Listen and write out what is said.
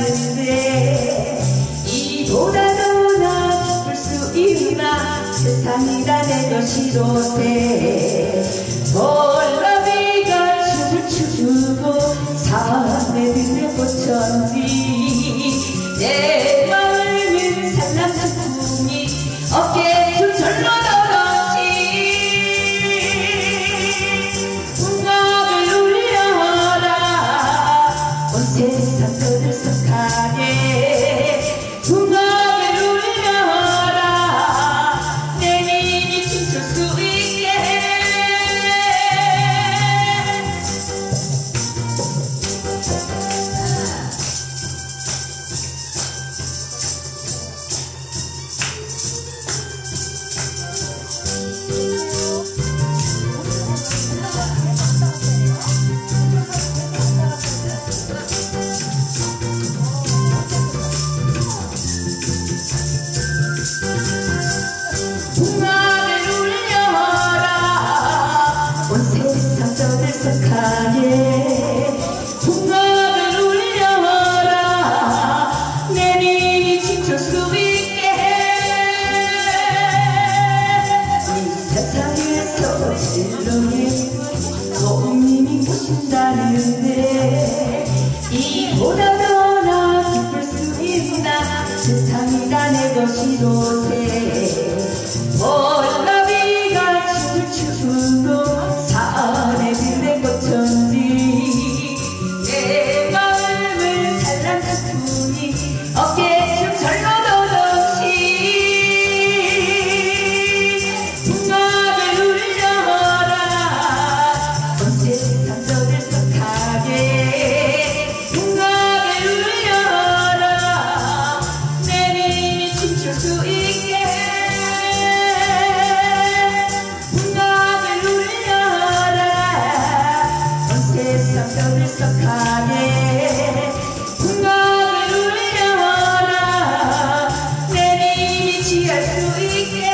하는데 이보다도 나 기쁠 수 있나? 세상이라는 有许多。 애석하게. 풍각을 울려라 내 힘이 취할 수 있게.